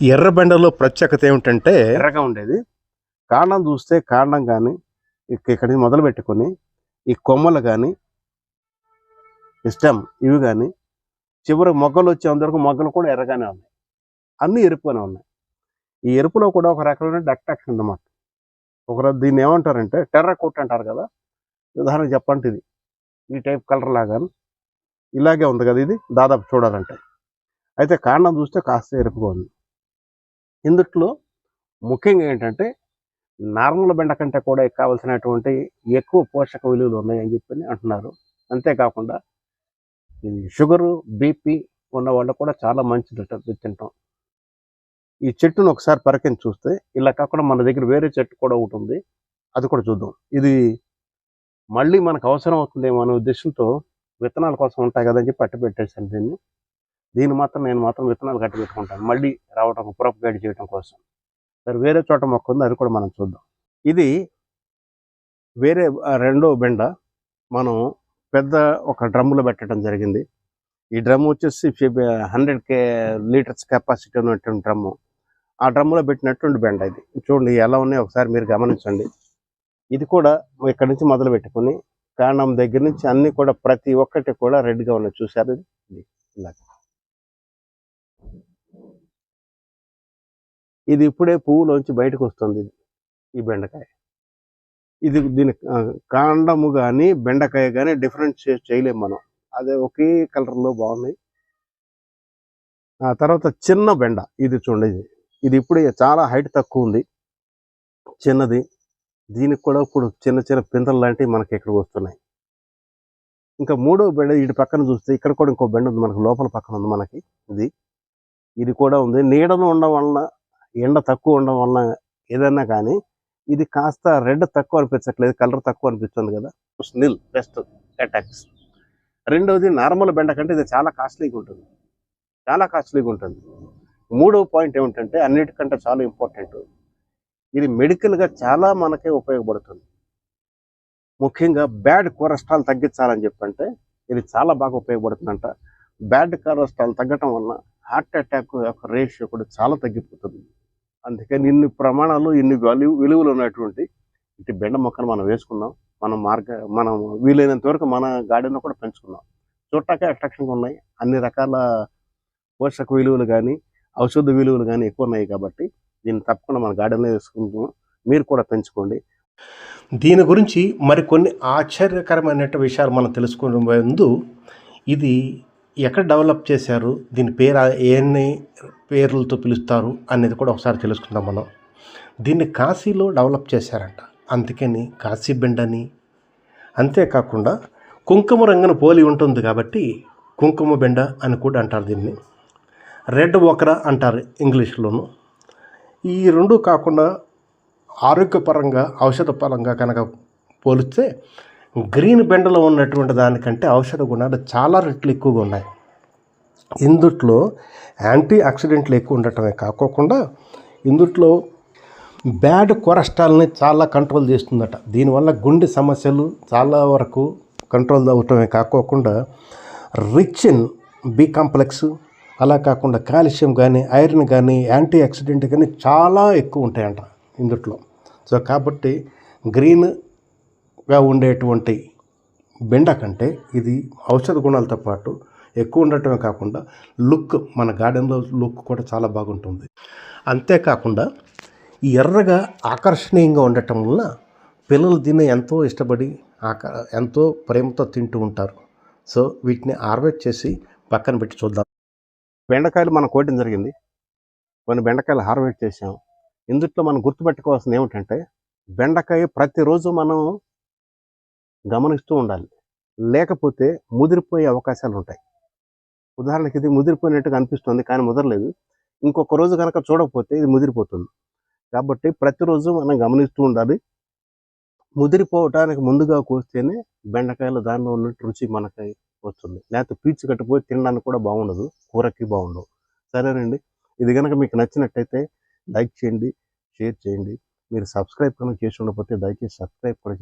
ఎర్రబెండలో ప్రత్యేకత ఏమిటంటే ఎర్రగా ఉండేది. కాండం చూస్తే కాండం కానీ ఇక్కడి నుంచి మొదలు పెట్టుకొని ఈ కొమ్మలు కానీ ఇష్టం ఇవి కానీ చివరి మొగ్గలు వచ్చేంతవరకు మొగ్గలు కూడా ఎర్రగానే ఉన్నాయి. అన్నీ ఎరుపుగానే ఉన్నాయి. ఈ ఎరుపులో కూడా ఒక రకమైన డక్టాక్షన్ అన్నమాట. ఒక దీన్ని ఏమంటారంటే టెర్ర కోట్ అంటారు కదా ఉదాహరణకు చెప్పండి ఇది. ఈ టైప్ కలర్ లాగా. ఇలాగే ఉంది కదా ఇది దాదాపు చూడాలంటే. అయితే కాండం చూస్తే కాస్త ఎరుపుగా ఉంది. ఇందుట్లో ముఖ్యంగా ఏంటంటే నార్మల్ బెండ కంటే కూడా కావాల్సినటువంటి ఎక్కువ పోషక విలువలు ఉన్నాయని చెప్పి అంటున్నారు. అంతేకాకుండా షుగరు బీపీ ఉన్న వాళ్ళు కూడా చాలా మంచిది తింటాం. ఈ చెట్టును ఒకసారి పరికించి చూస్తే ఇలా కాకుండా మన దగ్గర వేరే చెట్టు కూడా ఒకటి ఉంది అది కూడా చూద్దాం. ఇది మళ్ళీ మనకు అవసరం అవుతుందేమో అనే ఉద్దేశంతో విత్తనాల కోసం ఉంటాయి కదని చెప్పి పట్టి పెట్టేశాను దీన్ని. దీన్ని మాత్రం నేను మాత్రం విత్తనాలు కట్టి పెట్టుకుంటాను. మళ్ళీ రావడం పురపు గైడ్ చేయడం కోసం. సరే వేరే చోట మొక్క ఉంది అది కూడా మనం చూద్దాం. ఇది వేరే రెండో బెండ మనం పెద్ద ఒక డ్రమ్ములో పెట్టడం జరిగింది. ఈ డ్రమ్ వచ్చేసి హండ్రెడ్ కే లీటర్స్ కెపాసిటీ ఉన్నటువంటి డ్రమ్ము ఆ డ్రమ్ములో పెట్టినటువంటి బెండ ఇది. చూడండి ఎలా ఉన్నాయి ఒకసారి మీరు గమనించండి. ఇది కూడా ఇక్కడ నుంచి మొదలు పెట్టుకొని కాండం దగ్గర నుంచి అన్ని కూడా ప్రతి ఒక్కటి కూడా రెడ్గా ఉన్నాయి. చూసారు ఇది ఇలాగా ఇది ఇప్పుడే పువ్వులోంచి బయటకు వస్తుంది ఇది ఈ బెండకాయ. ఇది దీని కాండము కానీ బెండకాయ కానీ డిఫరెంట్ చేయలేము మనం. అదే ఒకే కలర్లో బాగున్నాయి. ఆ తర్వాత చిన్న బెండ ఇది చూడండి ఇది. ఇది ఇప్పుడే చాలా హైట్ తక్కువ ఉంది. చిన్నది. దీనికి కూడా ఇప్పుడు చిన్న చిన్న పిందలు లాంటివి మనకి ఇక్కడికి వస్తున్నాయి. ఇంకా మూడో బెండ ఇటు పక్కన చూస్తే ఇక్కడ కూడా ఇంకో బెండ ఉంది మనకి లోపల పక్కన ఉంది మనకి. ఇది. ఇది కూడా ఉంది. నీడను ఉండడం వలన ఎండ తక్కువ ఉండడం వలన ఏదైనా కానీ ఇది కాస్త రెడ్ తక్కువ అనిపించట్లేదు కలర్ తక్కువ అనిపిస్తుంది కదా? స్నిల్ బెస్ట్ అటాక్స్. రెండవది నార్మల్ బెండ కంటే ఇది చాలా కాస్ట్లీగా ఉంటుంది. చాలా కాస్ట్లీగా ఉంటుంది. మూడవ పాయింట్ ఏమిటంటే అన్నిటికంటే చాలా ఇంపార్టెంట్. ఇది మెడికల్గా చాలా మనకే ఉపయోగపడుతుంది. ముఖ్యంగా బ్యాడ్ కొలెస్ట్రాల్ తగ్గించాలని చెప్పంటే ఇది చాలా బాగా ఉపయోగపడుతుందంట. బ్యాడ్ కొలెస్ట్రాల్ తగ్గటం వలన హార్ట్ అటాక్ యొక్క రేషియో కూడా చాలా తగ్గిపోతుంది. అందుకని ఇన్ని ప్రమాణాలు ఇన్ని వాల్యూ విలువలు ఉన్నటువంటి ఇటు బెండ మొక్కను మనం వేసుకుందాం. మనం మార్గ మనం వీలైనంత వరకు మన గార్డెన్లో కూడా పెంచుకుందాం. చూడటాకే అట్రాక్షన్గా ఉన్నాయి. అన్ని రకాల పోషక విలువలు కానీ ఔషధ విలువలు కానీ ఎక్కువ ఉన్నాయి కాబట్టి దీన్ని తప్పకుండా మన గార్డెన్లో వేసుకుంటున్నాం మీరు కూడా పెంచుకోండి. దీని గురించి మరికొన్ని ఆశ్చర్యకరమైన విషయాలు మనం తెలుసుకునే ముందు ఇది ఎక్కడ డెవలప్ చేశారు? దీని పేరు ఎన్ని పేర్లతో పిలుస్తారు అనేది కూడా ఒకసారి తెలుసుకుందాం మనం. దీన్ని కాశీలో డెవలప్ చేశారంట. అందుకని కాశీ అని అంతేకాకుండా కుంకుమ రంగున పోలి ఉంటుంది కాబట్టి కుంకుమ బెండ అని కూడా అంటారు దీన్ని. రెడ్ ఒకర అంటారు ఇంగ్లీష్లోను. ఈ రెండు కాకుండా ఆరోగ్యపరంగా ఔషధ పరంగా కనుక పోలిస్తే గ్రీన్ బెండలో ఉన్నటువంటి దానికంటే ఔషధ గుణాలు చాలా రెట్లు ఎక్కువగా ఉన్నాయి. ఇందుట్లో యాంటీ ఆక్సిడెంట్లు ఎక్కువ ఉండటమే కాకోకుండా ఇందుట్లో బ్యాడ్ కొలెస్ట్రాల్ని చాలా కంట్రోల్ చేస్తుందట. దీనివల్ల గుండె సమస్యలు చాలా వరకు కంట్రోల్ అవటమే కాకోకుండా రిచ్ ఇన్ బి కాంప్లెక్స్ అలా కాకుండా కాల్షియం కానీ ఐరన్ కానీ యాంటీ ఆక్సిడెంట్ కానీ చాలా ఎక్కువ ఉంటాయంట ఇందుట్లో. సో కాబట్టి గ్రీన్గా ఉండేటువంటి బెండ కంటే ఇది ఔషధ గుణాలతో పాటు ఎక్కువ ఉండటమే కాకుండా లుక్ మన గార్డెన్లో లుక్ కూడా చాలా బాగుంటుంది. అంతేకాకుండా ఈ ఎర్రగా ఆకర్షణీయంగా ఉండటం వల్ల పిల్లలు దీన్ని ఎంతో ఇష్టపడి ఆక ఎంతో ప్రేమతో తింటూ ఉంటారు. సో వీటిని హార్వెస్ట్ చేసి పక్కన పెట్టి చూద్దాం. బెండకాయలు మనం కోయడం జరిగింది. కొన్ని బెండకాయలు హార్వెస్ట్ చేసాం ఇందుట్లో మనం గుర్తుపెట్టుకోవాల్సింది ఏమిటంటే బెండకాయ ప్రతిరోజు మనం గమనిస్తూ ఉండాలి. లేకపోతే ముదిరిపోయే అవకాశాలు ఉంటాయి ఉదాహరణకి ఇది ముదిరిపోయినట్టుగా అనిపిస్తుంది కానీ ముదరలేదు. ఇంకొక రోజు కనుక చూడకపోతే ఇది ముదిరిపోతుంది. కాబట్టి ప్రతిరోజు మనం గమనిస్తూ ఉండాలి. ముదిరిపోవటానికి ముందుగా కోస్తేనే బెండకాయలు దానిలో ఉన్న రుచి మనకి వస్తుంది. లేకపోతే పీచు కట్టిపోయి తినడానికి కూడా బాగుండదు కూరకి బాగుండదు సరేనండి? ఇది కనుక మీకు నచ్చినట్టయితే లైక్ చేయండి షేర్ చేయండి. మీరు సబ్స్క్రైబ్ కనుక చేసి ఉండకపోతే దయచేసి సబ్స్క్రైబ్ కూడా